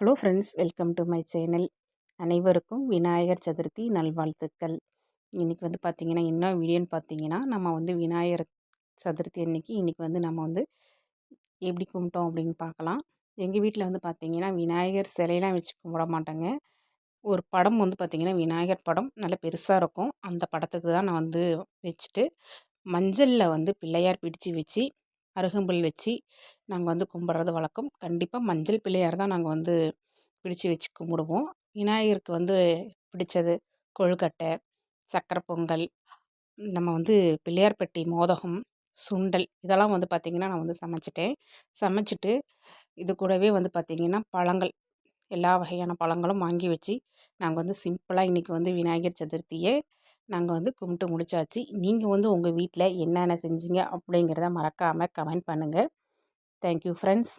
Hello friends welcome to my channel அனைவருக்கும் விநாயகர் சதுர்த்தி நல்வாழ்த்துக்கள். இன்றைக்கி வந்து பார்த்திங்கன்னா என்ன வீடியோன்னு பார்த்தீங்கன்னா நம்ம வந்து விநாயகர் சதுர்த்தி அன்னைக்கு இன்றைக்கி வந்து நம்ம வந்து எப்படி கும்பிட்டோம் அப்படின்னு பார்க்கலாம் எங்கள் வீட்டில் வந்து பார்த்திங்கன்னா விநாயகர் சிலையெல்லாம் வச்சு கும்பிட மாட்டேங்க. ஒரு படம் வந்து பார்த்திங்கன்னா விநாயகர் படம் நல்ல பெருசாக இருக்கும். அந்த படத்துக்கு தான் நான் வந்து வச்சுட்டு மஞ்சளில் வந்து பிள்ளையார் பிடிச்சு வச்சு அருகம்புல் வச்சு நாங்கள் வந்து கும்பிட்றது வழக்கம். கண்டிப்பாக மஞ்சள் பிள்ளையார் தான் நாங்கள் வந்து பிடிச்சு வச்சு கும்பிடுவோம். விநாயகருக்கு வந்து பிடிச்சது கொழுக்கட்டை சக்கரை பொங்கல் நம்ம வந்து பிள்ளையார்பட்டி மோதகம் சுண்டல் இதெல்லாம் வந்து பார்த்திங்கன்னா நான் வந்து சமைச்சிட்டேன். சமைச்சிட்டு இது கூடவே வந்து பார்த்திங்கன்னா பழங்கள் எல்லா வகையான பழங்களும் வாங்கி வச்சு நாங்கள் வந்து சிம்பிளாக இன்றைக்கி வந்து விநாயகர் சதுர்த்தியை நாங்கள் வந்து கும்பிட்டு முடிச்சாச்சு. நீங்கள் வந்து உங்கள் வீட்டில் என்னென்ன செஞ்சீங்க அப்படிங்கிறத மறக்காமல் கமெண்ட் பண்ணுங்கள் தேங்க்யூ ஃப்ரெண்ட்ஸ்.